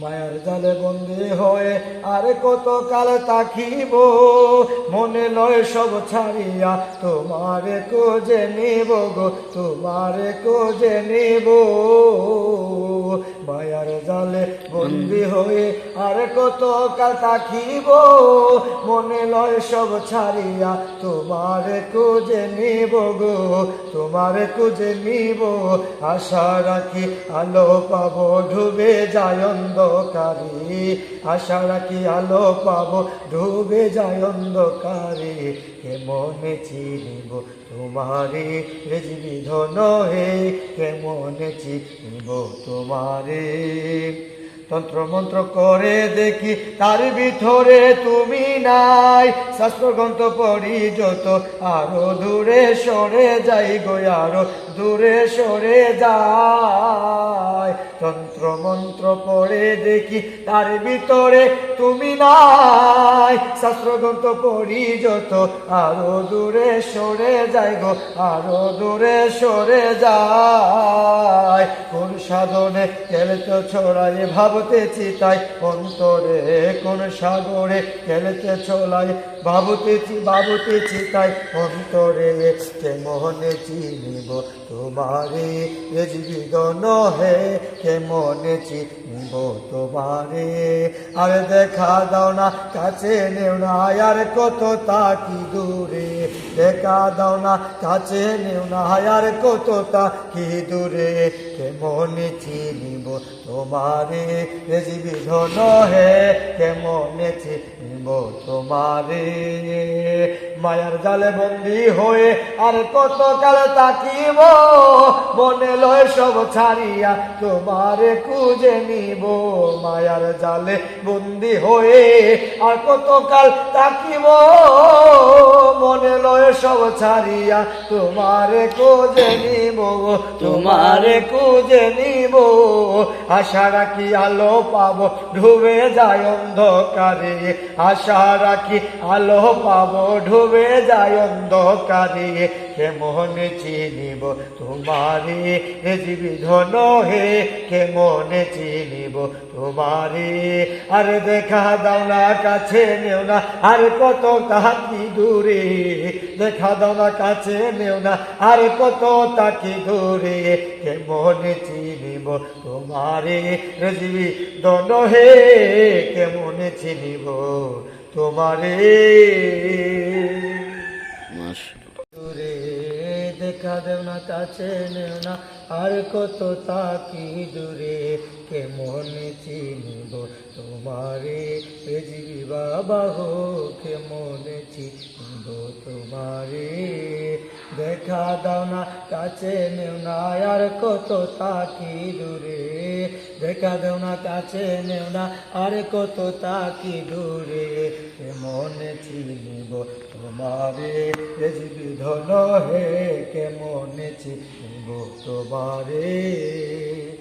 মায়ার জালে বন্দি হয়ে আর কত কাল তাকিব? মনে নয় সব ছাড়িয়া, তোমারে কোজে নিব গো, তোমারে কোজে নিব। হয়ে আর কত কাল তাকিব মনে লয় সব ছাড়িয়া, তোমারে কোজে নিব গো, তোমারে কোজে নিব। আশা রাখি আলো পাব, ডুবে যায় অন্ধকারে। আশা রাখি আলো পাব, ডুবে যায় অন্ধকারে। কেমনে চিনিব তোমারে রেজবি ধন হে? কেমনে চিনিব তোমারে? তন্ত্র মন্ত্র করে দেখি, তার ভিতরে তুমি নাই। শাস্ত্র গ্রন্থ পড়ি যত, আরও দূরে সরে যাই গো, আরও দূরে সরে যায় তন্ত্র মন্ত্র পড়ে দেখি, তার ভিতরে তুমি নাই। শাস্ত্র গ্রন্থ পড়ি যত, আরও দূরে সরে যাই গো, আরও দূরে সরে যায় কোন সাধনে খেলতে ছড়াই ভাবতেছি তাই অন্তরে। কোন সাগরে খেলতে ছড়াই ভাবতেছি ভাবতেছি তাই অন্তরে। কে মনে চিনিব তোমারে? জীবিত হে কেমনে চিনিব তোমারে? আর দেখা দাও না, কাছে নেও না, আর কত তাকি দূরে? দেখা দাও না, কাছে নেও না আর কত তাকি দূরে কেমনে চিনিব তোমারে? এ জীবিত হে, কেমনে চিনিব তোমারে? মায়ার জালে বন্দি হয়ে আর কত কাল তাকিব মনে লয় সব ছাড়িয়া তোমারে খুঁজে নিব। মায়ার জালে বন্দি হয়ে আর কত কাল তাকিব মনে লয় সব ছাড়িয়া, তোমারে খুঁজে নিব, তোমারে খুঁজে নিব। আশা রাখি আলো পাব, ডুবে যায় অন্ধকারে। আশা রাখি আলো পাব, ডুবে যায় অন্ধকারে। কেমন চিনিব, তোমারে জীবিধন হে কেমন চিনিব, তোমারে। আর দেখা দাও না, কাছে নেও না, আর কত তাকি দূরে। দেখা দাও না, কাছে নেও না, আর কত তাকি দূরে। কেমন চিনিব, তোমারে হে জীবিধন হে কেমন চিনিব, তোমারে। দেও না কাছে নেও না, আর কত তাকি দূরে, কেমন চিনিব তোমারে? এ বাবা হো কে কেমন চিনিব তোমারে? দেখা দাও না, কাছে নেও না, আর কত তাকি দূরে? দেখা দেও না, কাছে নেও না, আর কত তাকি দূরে? মনে চিনিব তোমারে ধন হে কেমন চিনিব তোমারে?